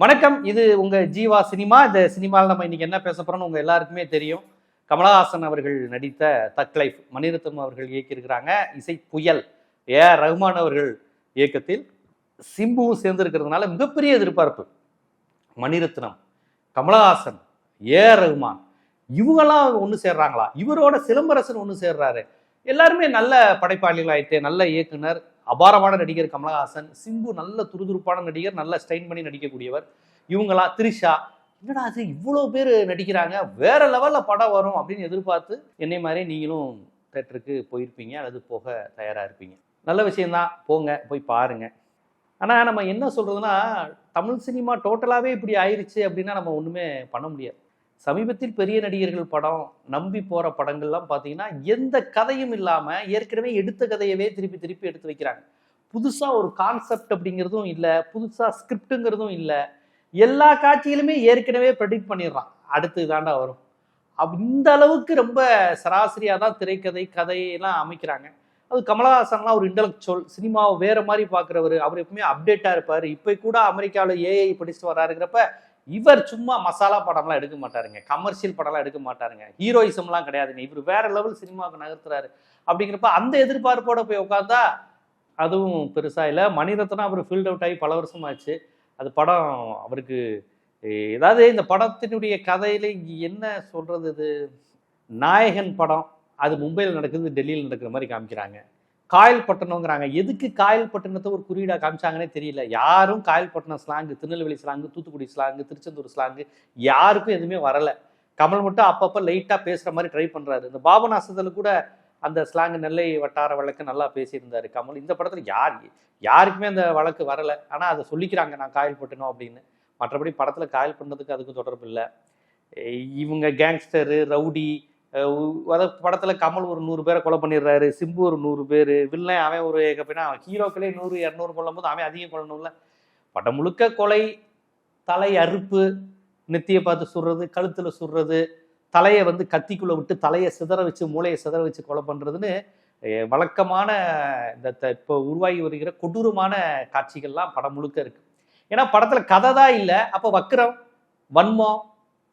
வணக்கம். இது உங்க ஜீவா சினிமா. இந்த சினிமாவில் நம்ம இன்னைக்கு என்ன பேச போறோம்னு உங்க எல்லாருக்குமே தெரியும். கமலஹாசன் அவர்கள் நடித்த தக் லைஃப் மணிரத்னம் அவர்கள் இயக்கியிருக்கிறாங்க. இசை புயல் ஏ ரஹ்மான் அவர்கள் இயக்கத்தில் சிம்புவும் சேர்ந்திருக்கிறதுனால மிகப்பெரிய எதிர்பார்ப்பு. மணிரத்னம் கமலஹாசன் ஏ ரகுமான் ரஹ்மான் இவங்கெல்லாம் ஒன்று சேர்றாங்களா? இவரோட சிலம்பரசன் ஒன்று சேர்றாரு. எல்லாருமே நல்ல படைப்பாளிகள் ஆயிட்டு நல்ல இயக்குனர். அபாரமான நடிகர் கமலஹாசன் சிம்பு நல்ல துருதுருப்பான நடிகர் நல்ல ஸ்டைன் பண்ணி நடிக்கக்கூடியவர். இவங்களா த்ரிஷா. என்னடா அது இவ்வளோ பேர் நடிக்கிறாங்க வேற லெவலில் படம் வரும் அப்படின்னு எதிர்பார்த்து என்னை மாதிரி நீங்களும் தேட்டருக்கு போயிருப்பீங்க அல்லது போக தயாராக இருப்பீங்க. நல்ல விஷயந்தான் போங்க போய் பாருங்க. ஆனால் நம்ம என்ன சொல்கிறதுனா தமிழ் சினிமா டோட்டலாகவே இப்படி ஆயிடுச்சு அப்படின்னா நம்ம ஒன்றுமே பண்ண முடியாது. சமீபத்தில் பெரிய நடிகர்கள் படம் நம்பி போற படங்கள்லாம் பார்த்தீங்கன்னா எந்த கதையும் இல்லாம ஏற்கனவே எடுத்த கதையவே திருப்பி திருப்பி எடுத்து வைக்கிறாங்க. புதுசா ஒரு கான்செப்ட் அப்படிங்கிறதும் இல்லை புதுசா ஸ்கிரிப்டுங்கிறதும் இல்லை. எல்லா காட்சியிலுமே ஏற்கனவே ப்ரெடிக்ட் பண்ணிடுறான். அடுத்து தாண்டா வரும். அப் இந்த அளவுக்கு ரொம்ப சராசரியாக தான் திரைக்கதை கதையெல்லாம் அமைக்கிறாங்க. அது கமலஹாசன்லாம் ஒரு இன்டலெக்சுவல் சினிமாவை வேற மாதிரி பார்க்குறவர் அவர் எப்பவுமே அப்டேட்டாக இருப்பார். இப்போ கூட அமெரிக்காவில் ஏஐ படிச்சுட்டு வராருங்கிறப்ப இவர் சும்மா மசாலா படம்லாம் எடுக்க மாட்டாருங்க. கமர்ஷியல் படம்லாம் எடுக்க மாட்டாருங்க. ஹீரோயிசம்லாம் கிடையாதுங்க. இவர் வேற லெவல் சினிமாவுக்கு நகர்த்துறாரு. அப்படிங்கிறப்ப அந்த எதிர்பார்ப்போட போய் உட்காந்தா அதுவும் பெருசாக இல்லை. மணிரத்னம் அவர் ஃபீல்ட் அவுட் ஆகி பல வருஷம் ஆச்சு அது படம் அவருக்கு ஏதாவது இந்த படத்தினுடைய கதையில என்ன சொல்றது இது? நாயகன் படம். அது மும்பையில் நடக்குது டெல்லியில் நடக்கிற மாதிரி காமிக்கிறாங்க. காயல்பட்டினங்கிறாங்க எதுக்கு காயல்பட்டினத்தை ஒரு குறியீடாக காமிச்சாங்கன்னே தெரியல. யாரும் Kayalpattinam slang Tirunelveli slang Thoothukudi slang Tiruchendur slang யாருக்கும் எதுவுமே வரல. கமல் மட்டும் அப்பப்போ லைட்டாக பேசுகிற மாதிரி ட்ரை பண்ணுறாரு இந்த பாபநாசத்தில் கூட அந்த ஸ்லாங் நெல்லை வட்டார வழக்கு நல்லா பேசியிருந்தாரு கமல். இந்த படத்தில் யார் யாருக்குமே அந்த வழக்கு வரலை. ஆனால் அதை சொல்லிக்கிறாங்க நான் காயல் பட்டணும் அப்படின்னு. மற்றபடி படத்தில் காயல் பண்ணதுக்கு அதுக்கும் தொடர்பு இல்லை. இவங்க கேங்ஸ்டரு ரவுடி அதாவது படத்தில் கமல் ஒரு நூறு பேரை கொலை பண்ணிடுறாரு சிம்பு ஒரு நூறு பேர் வில்லன் அவன் ஒரு எப்படின்னா ஹீரோக்களே நூறு இரநூறு கொல்லும் போது அவன் அதிகம் கொல்லணும்ல. படம் முழுக்க கொலை தலை அறுப்பு நெத்தியை பார்த்து சுடுறது கழுத்தில் சுடுறது தலையை வந்து கத்திக்குள்ளே விட்டு தலையை சிதற வச்சு மூளையை சிதற வச்சு கொலை பண்ணுறதுன்னு வழக்கமான இந்த த- இப்போ உருவாகி வருகிற கொடூரமான காட்சிகள்லாம் படம் முழுக்க இருக்குது ஏன்னா படத்தில் கதை தான் இல்லை. அப்போ வக்கிரம் வன்மம்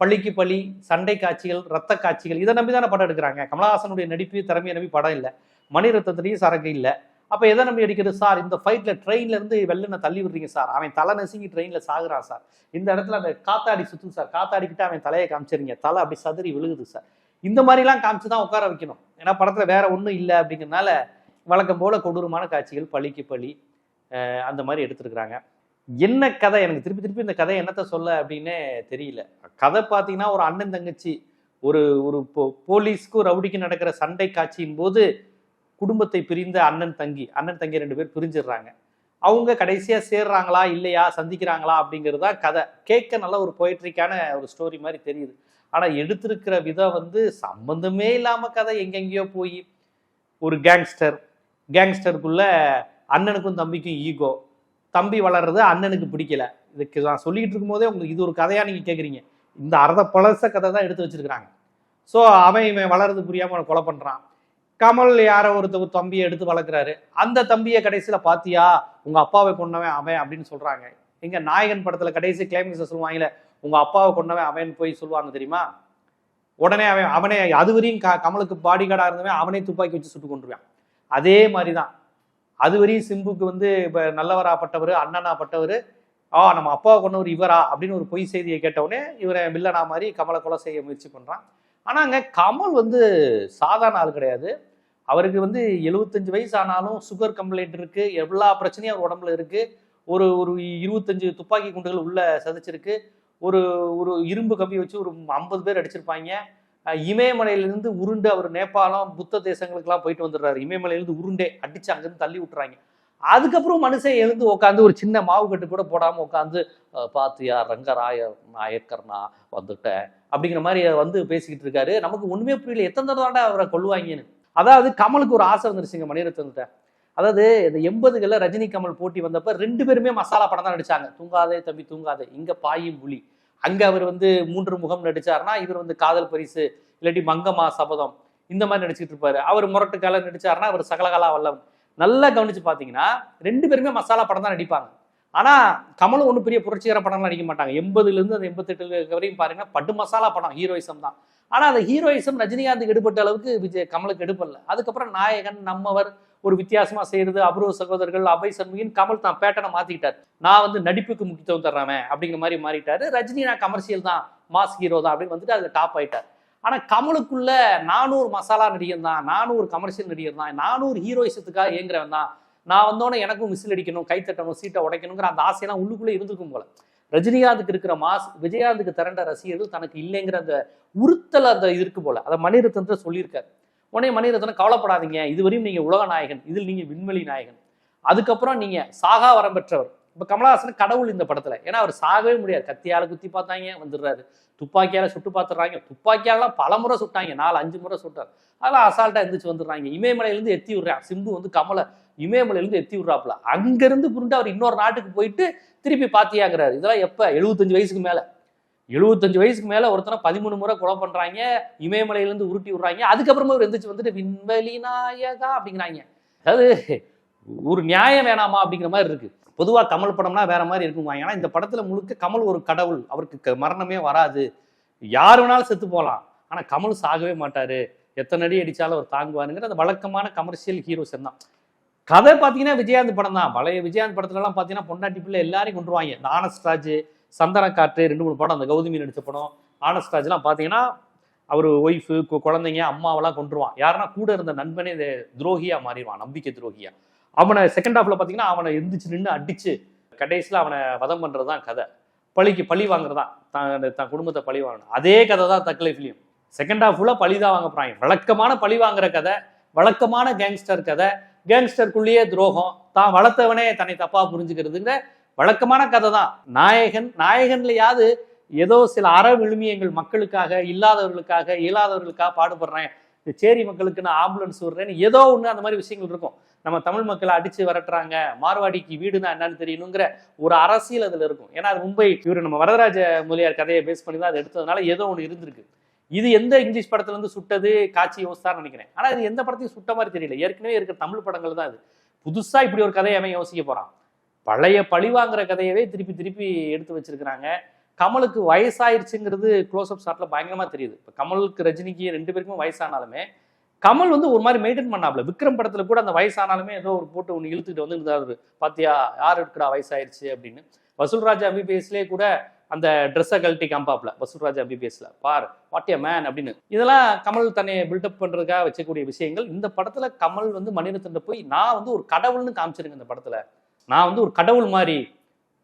பள்ளிக்கு பள்ளி சண்டை காட்சிகள் ரத்த காட்சிகள் இதை நம்பி தானே படம் எடுக்கிறாங்க. கமலஹாசனுடைய நடிப்பு திறமையை நம்பி படம் இல்லை. மணிரத்னத்துலேயும் சரக்கு இல்லை. அப்போ எதை நம்பி எடுக்கிறது சார் இந்த ஃபைட்டில் ட்ரெயின்லேருந்து வெள்ளனை தள்ளி விடுறீங்க சார். அவன் தலை நசுங்கி ட்ரெயினில் சாகுறான் சார். இந்த இடத்துல அந்த காத்தாடி சுற்றும் சார். காத்தாடிக்கிட்டு அவன் தலையை காமிச்சிருங்க. தலை அப்படி சதுரி விழுகுது சார். இந்த மாதிரிலாம் காமிச்சு தான் உட்கார வைக்கணும். ஏன்னா படத்தில் வேற ஒன்றும் இல்லை அப்படிங்கிறனால வழக்கம் போல் கொடூரமான காட்சிகள் பழிக்கு பழி அந்த மாதிரி எடுத்திருக்கிறாங்க. என்ன கதை? எனக்கு திருப்பி திருப்பி இந்த கதை என்னத்த சொல்ல அப்படின்னே தெரியல. கதை பார்த்தீங்கன்னா ஒரு அண்ணன் தங்கச்சி ஒரு ஒரு போ- போலீஸ்க்கும் ரவுடிக்கும் நடக்கிற சண்டை காட்சியின் போது குடும்பத்தை பிரிந்த அண்ணன் தங்கி அண்ணன் தங்கி ரெண்டு பேர் பிரிஞ்சிடுறாங்க. அவங்க கடைசியாக சேர்றாங்களா இல்லையா சந்திக்கிறாங்களா அப்படிங்கிறது தான் கதை. கேட்க நல்ல ஒரு பொயிட்ரிக்கான ஒரு ஸ்டோரி மாதிரி தெரியுது. ஆனால் எடுத்திருக்கிற விதம் வந்து சம்மந்தமே இல்லாமல் கதை. எங்கெங்கேயோ போய் ஒரு கேங்ஸ்டர் கேங்ஸ்டருக்குள்ள அண்ணனுக்கும் தம்பிக்கும் ஈகோ தம்பி வளர்றது அண்ணனுக்கு பிடிக்கல. இதுக்கு நான் சொல்லிட்டு இருக்கும்போதே உங்களுக்கு இது ஒரு கதையா நீங்க கேக்குறீங்க. இந்த அர்த்த பழச கதை தான் எடுத்து வச்சிருக்கிறாங்க. ஸோ அவன் இவன் வளர்றது புரியாம அவனை கொலை பண்றான். கமல் யாரோ ஒருத்த ஒரு தம்பியை எடுத்து வளர்க்குறாரு. அந்த தம்பியை கடைசியில பாத்தியா? உங்க அப்பாவை கொண்டவன் அவன் அப்படின்னு சொல்றாங்க. எங்க நாயகன் படத்துல கடைசி கிளைமேக்ஸ் சொல்லுவாங்கல்ல உங்க அப்பாவை கொண்டவன் அவன் போய் சொல்லுவாங்க தெரியுமா? உடனே அவன் அவனே அது வரையும் க- கமலுக்கு பாடி கார்டா இருந்தவன் அவனே துப்பாக்கி வச்சு சுட்டு கொண்டுருவான் அதே மாதிரி தான் அது வரையும் சிம்புக்கு வந்து இப்போ நல்லவராப்பட்டவர் அண்ணனாப்பட்டவர் ஆ நம்ம அப்பாவை கொண்டவர் இவரா அப்படின்னு ஒரு பொய் செய்தியை கேட்டவுடனே இவரை வில்லனா மாதிரி கமலை கொலை செய்ய முயற்சி பண்றான். ஆனாங்க கமல் வந்து சாதாரண ஆள் கிடையாது. அவருக்கு வந்து எழுபத்தஞ்சு வயசு ஆனாலும் சுகர் கம்ப்ளைண்ட் இருக்கு எல்லா பிரச்சனையும் அவர் உடம்புல இருக்கு. ஒரு ஒரு இருபத்தஞ்சு துப்பாக்கி குண்டுகள் உள்ள சதைச்சிருக்கு ஒரு ஒரு இரும்பு கம்பி வச்சு ஒரு ஐம்பது பேர் அடிச்சிருப்பாங்க. இமயமலையிலிருந்து உருண்டு அவர் நேபாளம் புத்த தேசங்களுக்கெல்லாம் போயிட்டு வந்துடுறாரு. இமயமலையிலிருந்து உருண்டே அடிச்சு அங்கேருந்து தள்ளி விட்டுறாங்க. அதுக்கப்புறம் மனுஷன் எழுந்து உட்காந்து ஒரு சின்ன மாவு கட்டு கூட போடாமல் உட்காந்து பாத்தியா ரங்கராய நாயக்கர்னா வந்துட்டேன். அப்படிங்கிற மாதிரி வந்து பேசிக்கிட்டு இருக்காரு. நமக்கு ஒன்றுமே புரியல. எத்தனை தடவை அவரை கொள்வாங்கன்னு அதாவது கமலுக்கு ஒரு ஆசை வந்துருச்சுங்க மணிரத்னத்தை அதாவது இந்த எண்பதுகளில் ரஜினி கமல் போட்டி வந்தப்ப ரெண்டு பேருமே மசாலா படம் தான் நடிச்சாங்க. தூங்காதே தம்பி தூங்காதே. இங்கே பாயும் புலி. அங்கே அவர் வந்து மூன்று முகம் நடிச்சாருன்னா இவர் வந்து காதல் பரிசு இல்லாட்டி மங்கம்மா சபதம் இந்த மாதிரி நடிச்சுட்டு இருப்பாரு. அவர் முரட்டுக்கால நடிச்சார்னா அவர் சகலகலா வல்லவன். நல்லா கவனிச்சு பார்த்தீங்கன்னா ரெண்டு பேருமே மசாலா படம் தான் நடிப்பாங்க. ஆனால் கமலும் ஒன்றும் பெரிய புரட்சிகர படம்லாம் நடிக்க மாட்டாங்க. எண்பதுலேருந்து அந்த எண்பத்தெட்டு வரையும் பாருங்கன்னா பட்டு மசாலா படம் ஹீரோயிசம் தான். ஆனால் அந்த ஹீரோயிசம் ரஜினிகாந்த் எடுபட்ட அளவுக்கு விஜய் கமலுக்கு எடுப்படல அதுக்கப்புறம் நாயகன் நம்மவர் ஒரு வித்தியாசமாக செய்கிறது அபூர்வ சகோதரர்கள் அபய் சண்முகின் கமல் தான் பேட்டனை மாற்றிக்கிட்டார் நான் வந்து நடிப்புக்கு முக்கியத்துவம் தர்றேன் அப்படிங்கிற மாதிரி மாறிட்டார். ரஜினி நான் கமர்ஷியல் தான் மாஸ் ஹீரோ தான் அப்படின்னு வந்துட்டு அதில் டாப் ஆயிட்டார். ஆனால் கமலுக்குள்ள நானூறு மசாலா நடிகன் தான் நானூறு கமர்ஷியல் நடிகர் தான் நானூறு ஹீரோயிசத்துக்காக இயங்குறவன் தான். நான் வந்தோடனே எனக்கும் விசில் அடிக்கணும் கை தட்டணும் சீட்டை உடைக்கணுங்கிற அந்த ஆசையெல்லாம் உள்ளுக்குள்ளே இருந்திருக்கும் போல. ரஜினிகாந்துக்கு இருக்கிற மாஸ் விஜயகாந்துக்கு திரண்ட ரசிகர்கள் தனக்கு இல்லைங்கிற அந்த உறுத்தல் அந்த இது இருக்கு போல. அதை மணிரத்னத்தில் சொல்லியிருக்காரு. உடனே மணிரத்னம் கவலைப்படாதீங்க. இதுவரையும் நீங்கள் உலக நாயகன். இதில் நீங்கள் விண்வெளி நாயகன். அதுக்கப்புறம் நீங்கள் சாகா வரம் பெற்றவர். இப்போ கமலஹாசன் கடவுள் இந்த படத்தில். ஏன்னா அவர் சாகவே முடியாது. கத்தியால் குத்தி பார்த்தாங்க வந்துடுறாரு. துப்பாக்கியால் சுட்டு பார்த்துடுறாங்க. துப்பாக்கியாலாம் பல முறை சுட்டாங்க. நாலு அஞ்சு முறை சுட்டார். அதெல்லாம் அசால்ட்டாக எந்திரிச்சு வந்துடுறாங்க. இமயமலையிலேருந்து எத்தி விடுறேன். சிம்பு வந்து கமலை இமயமலையிலேருந்து எத்தி விடுறாப்புல. அங்கிருந்து புரிண்டு அவர் இன்னொரு நாட்டுக்கு போயிட்டு திருப்பி பாத்தியாங்கிறாரு. இதெல்லாம் எப்ப? எழுபத்தஞ்சு வயசுக்கு மேல. எழுபத்தஞ்சு வயசுக்கு மேல ஒருத்தனை பதிமூணு முறை கொலை பண்றாங்க இமயமலையிலேருந்து உருட்டி விடுறாங்க. அதுக்கப்புறமா அவர் எந்திரிச்சு வந்துட்டு விண்வெளி நாயகா அப்படிங்கிறாங்க. அதாவது ஒரு நியாயம் வேணாமா அப்படிங்கிற மாதிரி இருக்கு. பொதுவா கமல் படம்னா வேற மாதிரி இருக்குமா. ஏன்னா இந்த படத்துல முழுக்க கமல் ஒரு கடவுள். அவருக்கு மரணமே வராது. யார் வேணாலும் செத்து போகலாம் ஆனா கமல் சாகவே மாட்டாரு. எத்தனை அடி அடிச்சாலும் அவர் தாங்குவாருங்கிற அந்த வழக்கமான கமர்ஷியல் ஹீரோஸ் தான். கதை பார்த்தீங்கன்னா விஜயாந்த் படம் தான். பழைய விஜயாந்த் படத்துலலாம் பார்த்தீங்கன்னா பொண்டாட்டி பிள்ளை எல்லாரையும் கொண்டுருவாங்க இந்த ஆனஸ்ட்ராஜ் சந்தன காற்று ரெண்டு மூணு படம். அந்த கௌதமி நடித்த படம் ஆனஸ்ட்ராஜ்லாம் பார்த்தீங்கன்னா அவர் ஒய்ஃபு குழந்தைங்க அம்மாவெல்லாம் கொண்டுருவான் யாருன்னா கூட இருந்த நண்பனே இந்த துரோகியா மாறிடுவான் நம்பிக்கை துரோகியா. அவனை செகண்ட் ஹாஃப்ல பார்த்தீங்கன்னா அவனை எந்திரிச்சு நின்று அடிச்சு கடைசியில் அவனை வதம் பண்ணுறது தான் கதை. பழிக்கு பழி வாங்குறதான் தான் தன் குடும்பத்தை பழி வாங்கணும். அதே கதை தான் தக்கலை ஃபிலிம் செகண்ட் ஹாஃப் ஃபுல்லாக பழி தான் வாங்க போகிறாங்க வழக்கமான பழி வாங்குற கதை. வழக்கமான கேங்ஸ்டர் கதை. கேங்ஸ்டருக்குள்ளேயே துரோகம். தான் வளர்த்தவனே தன்னை தப்பா புரிஞ்சுக்கிறதுங்கிற வழக்கமான கதை தான். நாயகன் நாயகன்லையாவது ஏதோ சில அற விழுமியங்கள் மக்களுக்காக இல்லாதவர்களுக்காக இயலாதவர்களுக்காக பாடுபடுறேன் இந்த சேரி மக்களுக்கு நான் ஆம்புலன்ஸ் விடுறேன்னு ஏதோ ஒன்று அந்த மாதிரி விஷயங்கள் இருக்கும். நம்ம தமிழ் மக்களை அடிச்சு விரட்டுறாங்க. மார்வாடிக்கு வீடுனா என்னன்னு தெரியணுங்கிற ஒரு அரசியல் அதில் இருக்கும். ஏன்னா அது மும்பை இவர் நம்ம வரதராஜ முதலியார் கதையை பேஸ் பண்ணி தான் அது எடுத்ததுனால ஏதோ ஒன்று இருந்திருக்கு. இது எந்த இங்கிலீஷ் படத்துல இருந்து சுட்டது காட்சி யோசித்தார்னு நினைக்கிறேன். ஆனா இது எந்த படத்தையும் சுட்ட மாதிரி தெரியல. ஏற்கனவே இருக்கிற தமிழ் படங்கள் தான் அது புதுசா இப்படி ஒரு கதையை அவன் யோசிக்க போறான். பழைய பழிவாங்கிற கதையவே திருப்பி திருப்பி எடுத்து வச்சிருக்கிறாங்க. கமலுக்கு வயசாயிருச்சுங்கிறது க்ளோஸ் அப் ஷாட்ல பயங்கரமா தெரியுது. இப்போ கமலுக்கு ரஜினிக்கு ரெண்டு பேருக்கும் வயசானாலுமே கமல் வந்து ஒரு மாதிரி மெயின்டைன் பண்ணாப்ல. விக்ரம் படத்துல கூட அந்த வயசானாலுமே ஏதோ ஒரு போட்டு ஒன்று இழுத்துட்டு வந்து இருந்தாரு பாத்தியா யார் எடுக்கிறா வயசாயிருச்சு அப்படின்னு. வசூல்ராஜ் எம்பிபிஎஸ்லேயே கூட அந்த ட்ரெஸ்ஸை கழட்டி காம்பாப்ல. வசூல்ராஜ் எம்பிபிஎஸ்ல பார் வாட் எ மேன் அப்படின்னு. இதெல்லாம் கமல் தன்னை பில்டப் பண்றதுக்காக வச்சக்கூடிய விஷயங்கள். இந்த படத்துல கமல் வந்து மணிரத்ன போய் நான் வந்து ஒரு கடவுள்னு காமிச்சிருங்க இந்த படத்துல. நான் வந்து ஒரு கடவுள் மாதிரி.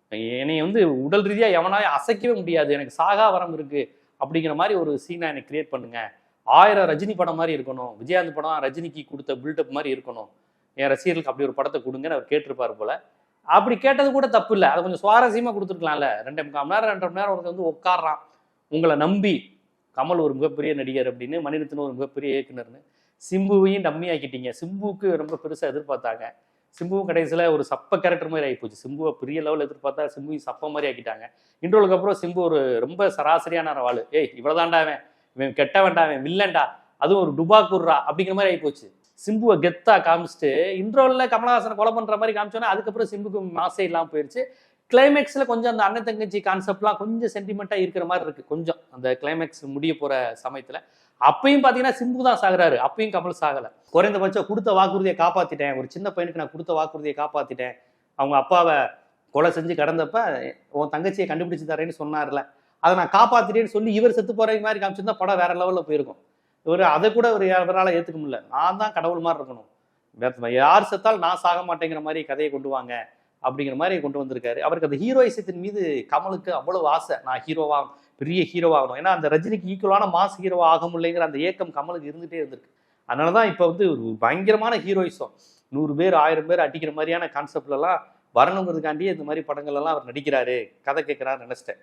என்னை வந்து உடல் ரீதியாக எவனாலே அசைக்கவே முடியாது. எனக்கு சாகா வரம் இருக்கு. அப்படிங்கிற மாதிரி ஒரு சீனை எனக்கு கிரியேட் பண்ணுங்க. ஆயிரம் ரஜினி படம் மாதிரி இருக்கணும். விஜயகாந்த் படம் ரஜினிக்கு கொடுத்த பில்டப் மாதிரி இருக்கணும். என் ரசிகர்களுக்கு அப்படி ஒரு படத்தை கொடுங்கன்னு அவர் கேட்டிருப்பார் போல. அப்படி கேட்டது கூட தப்பு இல்லை. அதை கொஞ்சம் சுவாரஸ்யமாக கொடுத்துருக்கலாம்ல. ரெண்டு முக்கால் மணி நேரம் ரெண்டு மணி நேரம் ஒருத்தர் வந்து உட்காடுறான் உங்களை நம்பி கமல் ஒரு மிகப்பெரிய நடிகர் அப்படின்னு மணிரத்னம் ஒரு மிகப்பெரிய இயக்குனர்னு சிம்புவையும் டம்மி ஆக்கிட்டீங்க. சிம்புவுக்கு ரொம்ப பெருசாக எதிர்பார்த்தாங்க. சிம்புவும் கடைசியில் ஒரு சப்ப கேரக்டர் மாதிரி ஆகிப்போச்சு சிம்புவை பெரிய லெவலில் எதிர்பார்த்தா சிம்புவையும் சப்ப மாதிரி ஆக்கிட்டாங்க. இன்றோலுக்கு அப்புறம் சிம்பு ஒரு ரொம்ப சராசரியான வாழ் ஏய் இவ்வளோதாண்டாவேன் இவன் கெட்ட வேண்டாம் அவன் அதுவும் ஒரு டுபா குர்ரா அப்படிங்கிற மாதிரி ஆகிப்போச்சு சிம்புவை கெத்தாக காமிச்சிட்டு இன்ட்ரோவில் கமலஹாசனை கொலை பண்ணுற மாதிரி காமிச்சோன்னா அதுக்கப்புறம் சிம்புக்கு மாசே இல்லாமல் போயிடுச்சு கிளைமேக்ஸில் கொஞ்சம் அந்த அண்ணன் தங்கச்சி கான்செப்ட்லாம் கொஞ்சம் சென்டிமெண்ட்டாக இருக்கிற மாதிரி இருக்குது கொஞ்சம் அந்த கிளைமேக்ஸ் முடிய போகிற சமயத்தில். அப்பயும் பார்த்தீங்கன்னா சிம்பு தான் சாகுறாரு. அப்பயும் கமல் சாகலை. குறைந்தபட்சம் கொடுத்த வாக்குறுதியை காப்பாற்றிட்டேன் ஒரு சின்ன பையனுக்கு நான் கொடுத்த வாக்குறுதியை காப்பாற்றிட்டேன் அவங்க அப்பாவை கொலை செஞ்சு கடந்தப்ப உன் தங்கச்சியை கண்டுபிடிச்சு தரேன்னு சொன்னார்ல. அதை நான் காப்பாற்றிட்டேன்னு சொல்லி இவர் செத்து போகிற மாதிரி காமிச்சிருந்தா படம் வேற லெவலில் போயிருக்கும். இவர் அதை கூட ஒரு இவரால் ஏற்றுக்க முடியல. நான் தான் கடவுள் மாதிரி இருக்கணும். யார் செத்தால் நான் சாக மாட்டேங்கிற மாதிரி கதையை கொண்டு வாங்க அப்படிங்கிற மாதிரி கொண்டு வந்திருக்காரு. அவருக்கு அந்த ஹீரோயிசத்தின் மீது கமலுக்கு அவ்வளவு ஆசை. நான் ஹீரோவா பெரிய ஹீரோவாகணும் ஏன்னா அந்த ரஜினிக்கு ஈக்குவலான மாஸ் ஹீரோவா ஆக முடியலைங்கிற அந்த ஏக்கம் கமலுக்கு இருந்துட்டே இருந்திருக்கு. அதனால தான் இப்போ வந்து ஒரு பயங்கரமான ஹீரோயிசம். நூறு பேர் ஆயிரம் பேர் அடிக்கிற மாதிரியான கான்செப்ட்லலாம் வரணுங்கிறதுக்காண்டியே இந்த மாதிரி படங்கள்லாம் அவர் நடிக்கிறாரு. கதை கேட்குறாரு நினச்சிட்டேன்.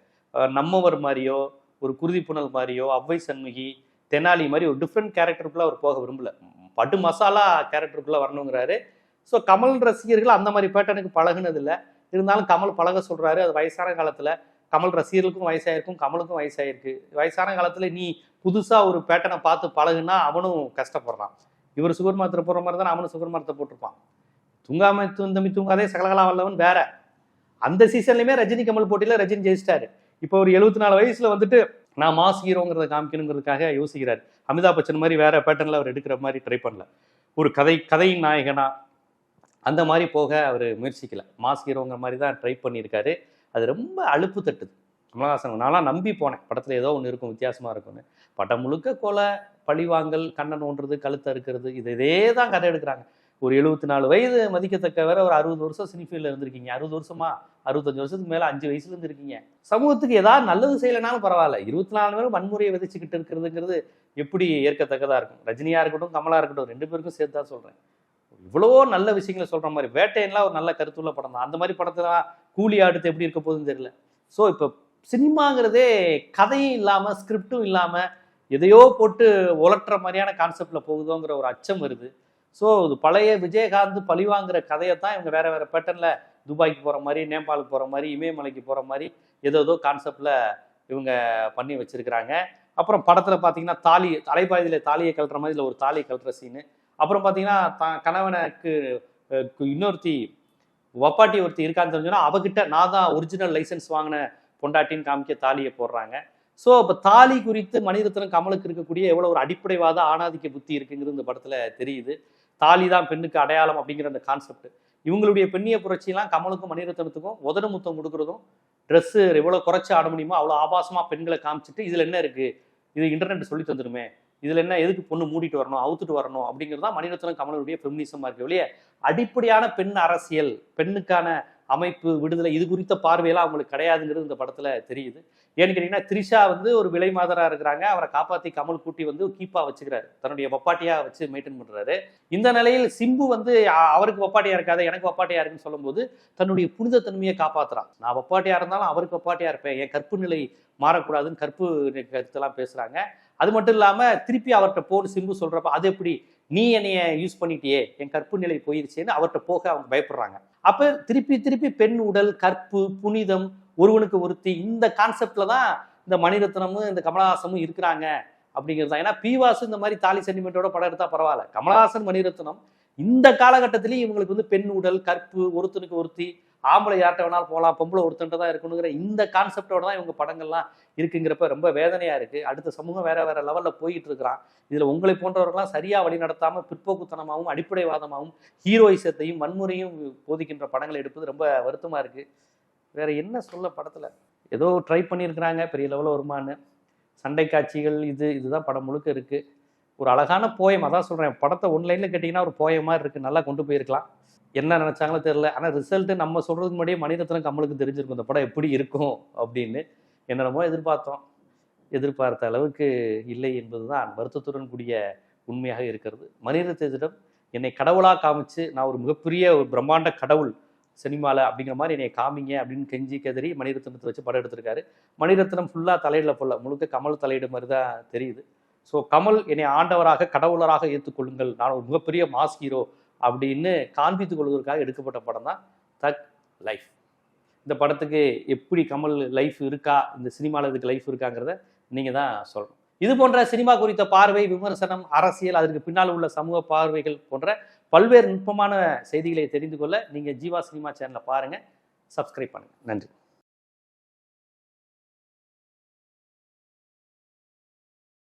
நம்மவர் மாதிரியோ ஒரு குருதி புனல் மாதிரியோ அவ்வை சண்முகி தெனாலி மாதிரி ஒரு டிஃப்ரெண்ட் கேரக்டருக்குள்ள அவர் போக விரும்பல. பட்டு மசாலா கேரக்டருக்குள்ள வரணுங்கிறாரு. ஸோ கமல் ரசிகர்கள் அந்த மாதிரி பேட்டனுக்கு பழகுனதில்ல. இருந்தாலும் கமல் பழக சொல்றாரு. அது வயசான காலத்துல கமல் ரசிகர்களுக்கும் வயசாயிருக்கும் கமலுக்கும் வயசாயிருக்கு. வயசான காலத்துல நீ புதுசா ஒரு பேட்டனை பார்த்து பழகுனா அவனும் கஷ்டப்படுறான். இவர் சுகர் மாத்திரை போடுற மாதிரி தான் அவனும் சுகர் மாத்திரை போட்டிருப்பான். தூங்காம தூந்தமி தூங்காதே சகலகலா வல்லவன் வேற. அந்த சீசன்லயுமே ரஜினி கமல் போட்டியில ரஜினி ஜெயிச்சிட்டாரு. இப்போ ஒரு எழுபத்தி நாலு வயசுல வந்துட்டு நான் மாஸ் ஹீரோங்கிறத காமிக்கணுங்கிறதுக்காக யோசிக்கிறார். அமிதாப் பச்சன் மாதிரி வேற பேட்டர்னில் அவர் எடுக்கிற மாதிரி ட்ரை பண்ணல. ஒரு கதை கதையின் நாயகனா அந்த மாதிரி போக அவர் முயற்சிக்கல. மாஸ் ஹீரோங்கிற மாதிரி தான் ட்ரை பண்ணியிருக்காரு. அது ரொம்ப அழுப்பு தட்டுது. கமலஹாசன் நான்லாம் நம்பி போனேன். படத்தில் ஏதோ ஒன்று இருக்கும் வித்தியாசமாக இருக்கும்னு. படம் முழுக்க கொலை பழிவாங்கல் கண்ணன் நோண்டுறது கழுத்தை அறுக்கிறது இது இதே தான் கதை எடுக்கிறாங்க. ஒரு எழுபத்தி நாலு வயது மதிக்கத்தக்க வேற ஒரு அறுபது வருஷம் சினிஃபீல்டில் இருந்திருக்கீங்க. அறுபது வருஷமா? அறுபத்தஞ்சு வருஷத்துக்கு மேலே அஞ்சு வயசுல இருந்திருக்கீங்க. சமூகத்துக்கு ஏதாவது நல்லது செய்யலைனாலும் பரவாயில்ல. இருபத்தி நாலு பேரும் வன்முறையை விதைச்சுக்கிட்டு இருக்கிறதுங்கிறது எப்படி ஏற்கத்தக்கதாக இருக்கும்? ரஜினியா இருக்கட்டும் கமலா இருக்கட்டும் ரெண்டு பேருக்கும் சேர்த்து தான் சொல்கிறேன் இவ்வளவோ நல்ல விஷயங்களை சொல்ற மாதிரி வேட்டையன்லாம் ஒரு நல்ல கருத்துள்ள படம் தான். அந்த மாதிரி படத்துல கூலி ஆடுத்து எப்படி இருக்க போகுதுன்னு தெரியல. ஸோ இப்போ சினிமாங்கிறதே கதையும் இல்லாமல் ஸ்கிரிப்டும் இல்லாமல் எதையோ போட்டு உலட்டுற மாதிரியான கான்செப்டில் போகுதோங்கிற ஒரு அச்சம் வருது. ஸோ பழைய விஜயகாந்த் பழிவாங்கிற கதையை தான் இவங்க வேற வேற பேட்டர்னில் துபாய்க்கு போகிற மாதிரி நேபாளுக்கு போகிற மாதிரி இமயமலைக்கு போகிற மாதிரி ஏதோ ஏதோ கான்செப்டில் இவங்க பண்ணி வச்சிருக்கிறாங்க. அப்புறம் படத்தில் பார்த்தீங்கன்னா தாலி தலைப்பாதியில் தாலியை கழட்டுற மாதிரி இல்லை ஒரு தாலியை கழட்டுற சீனு அப்புறம் பார்த்தீங்கன்னா தான் கணவனுக்கு இன்னொருத்தி வப்பாட்டி ஒருத்தி இருக்கான்னு தெரிஞ்சோன்னா அவகிட்ட நான் தான் ஒரிஜினல் லைசென்ஸ் வாங்கின பொண்டாட்டின்னு காமிக்க தாலியை போடுறாங்க. ஸோ இப்போ தாலி குறித்து மணிரத்னம் கமலுக்கு இருக்கக்கூடிய எவ்வளோ ஒரு அடிப்படைவாத ஆணாதிக்க புத்தி இருக்குங்கிறது இந்த படத்தில் தெரியுது. தாலி தான் பெண்ணுக்கு அடையாளம் அப்படிங்கிற அந்த கான்செப்ட் இவங்களுடைய பெண்ணிய புரட்சியெல்லாம் கமலுக்கும் மணிரத்னத்துக்கும் உதடு முத்தம் கொடுக்குறதும் ட்ரெஸ்ஸு எவ்வளோ குறைச்சி ஆட முடியுமோ அவ்வளோ ஆபாசமாக பெண்களை காமிச்சிட்டு இதில் என்ன இருக்குது இது இன்டர்நெட் சொல்லி தந்துடுமே இதில் என்ன எதுக்கு பொண்ணு மூடிட்டு வரணும் அவுத்துட்டு வரணும் அப்படிங்கிறது தான் மணிரத்னம் கமலுடைய ஃபெமினிசமாக இருக்கு வெளியே அடிப்படையான பெண் அரசியல் பெண்ணுக்கான அமைப்பு விடுதலை இது குறித்த பார்வையெல்லாம் அவங்களுக்கு கிடையாதுங்கிறது இந்த படத்துல தெரியுது. ஏன்னு கேட்டீங்கன்னா த்ரிஷா வந்து ஒரு விலை மாதராக இருக்கிறாங்க. அவரை காப்பாத்தி கமல் கூட்டி வந்து கீப்பா வச்சுக்கிறாரு. தன்னுடைய வப்பாட்டியா வச்சு மெயின்டைன் பண்றாரு. இந்த நிலையில் சிம்பு வந்து அவருக்கு வப்பாட்டியா இருக்காது எனக்கு வப்பாட்டியா இருக்குன்னு சொல்லும்போது தன்னுடைய புனித தன்மையை காப்பாத்துறான். நான் வப்பாட்டியா இருந்தாலும் அவருக்கு வப்பாட்டியா இருப்பேன். என் கற்பு நிலை மாறக்கூடாதுன்னு கற்பு கருத்தெல்லாம் பேசுறாங்க. அது மட்டும் இல்லாமல் திருப்பி அவர்கிட்ட போன்னு சிம்பு சொல்றப்ப அது எப்படி? நீ என்னைய யூஸ் பண்ணிட்டியே? என் கற்பு நிலை போயிருச்சேன்னு அவர்கிட்ட போக அவங்க பயப்படுறாங்க. அப்ப திருப்பி திருப்பி பெண் உடல் கற்பு புனிதம் ஒருவனுக்கு ஒருத்தி இந்த கான்செப்ட்ல தான் இந்த மணிரத்னமும் இந்த கமலஹாசனும் இருக்கிறாங்க. அப்படிங்கிறது தான். ஏன்னா பிவாசு இந்த மாதிரி தாலி சென்டிமெண்ட்டோட படம் எடுத்தா பரவாயில்ல. கமலஹாசன் மணிரத்னம் இந்த காலகட்டத்திலேயும் இவங்களுக்கு வந்து பெண் உடல் கற்பு ஒருத்தனுக்கு ஒருத்தி ஆம்பளை யார்கிட்ட வேணாலும் போகலாம் பொம்பளை ஒருத்தன்ட்ட தான் இருக்கணுங்கிற இந்த கான்செப்டோட தான் இவங்க படங்கள்லாம் இருக்குங்கிறப்ப ரொம்ப வேதனையாக இருக்குது அடுத்த சமூகம் வேற வேற லெவலில் போயிட்டு இருக்கிறான். இதில் உங்களை போன்றவர்கள்லாம் சரியாக வழி நடத்தாமல் பிற்போக்குத்தனமாகவும் அடிப்படைவாதமாகவும் ஹீரோயிசத்தையும் வன்முறையும் போதிக்கின்ற படங்களை எடுப்பது ரொம்ப வருத்தமாக இருக்குது வேற என்ன சொல்ல படத்தில்? ஏதோ ட்ரை பண்ணியிருக்கிறாங்க பெரிய லெவலில் வருமானு சண்டை காட்சிகள் இது இதுதான் படம் முழுக்க இருக்குது ஒரு அழகான போயம் அதான் சொல்கிறேன் படத்தை ஒன்லைனில் கேட்டிங்கன்னா ஒரு போயம் மாதிரி நல்லா கொண்டு போயிருக்கலாம். என்ன நினச்சாங்களோ தெரில ஆனால் ரிசல்ட்டு நம்ம சொல்கிறதுக்கு முன்னாடியே மணிரத்னம் கமலுக்கு தெரிஞ்சிருக்கும். இந்த படம் எப்படி இருக்கும் அப்படின்னு என்னென்னமோ எதிர்பார்த்தோம். எதிர்பார்த்த அளவுக்கு இல்லை என்பதுதான் வருத்தத்துடன் கூடிய உண்மையாக இருக்கிறது. மணிரத்னத்திடம் என்னை கடவுளாக காமிச்சு நான் ஒரு மிகப்பெரிய ஒரு பிரம்மாண்ட கடவுள் சினிமாவில் அப்படிங்கிற மாதிரி என்னை காமிங்க அப்படின்னு கெஞ்சி கதறி மணிரத்னத்தை வச்சு படம் எடுத்திருக்காரு. மணிரத்னம் ஃபுல்லாக தலையிடல போல முழுக்க கமல் தலையிட மாதிரி தான் தெரியுது. ஸோ கமல் என்னை ஆண்டவராக கடவுளராக ஏற்றுக்கொள்ளுங்கள் நான் ஒரு மிகப்பெரிய மாஸ் ஹீரோ அப்படின்னு காண்பித்துக் கொள்வதற்காக எடுக்கப்பட்ட படம் தான் தக் லைஃப் இந்த படத்துக்கு எப்படி கமல் லைஃப் இருக்கா இந்த சினிமாவில் இதுக்கு லைஃப் இருக்காங்கிறத நீங்கள் தான் சொல்லணும். இது போன்ற சினிமா குறித்த பார்வை விமர்சனம் அரசியல் அதற்கு பின்னால் உள்ள சமூக பார்வைகள் போன்ற பல்வேறு நுட்பமான செய்திகளை தெரிந்து கொள்ள நீங்கள் ஜீவா சினிமா சேனலை பாருங்கள் சப்ஸ்கிரைப் பண்ணுங்கள் நன்றி.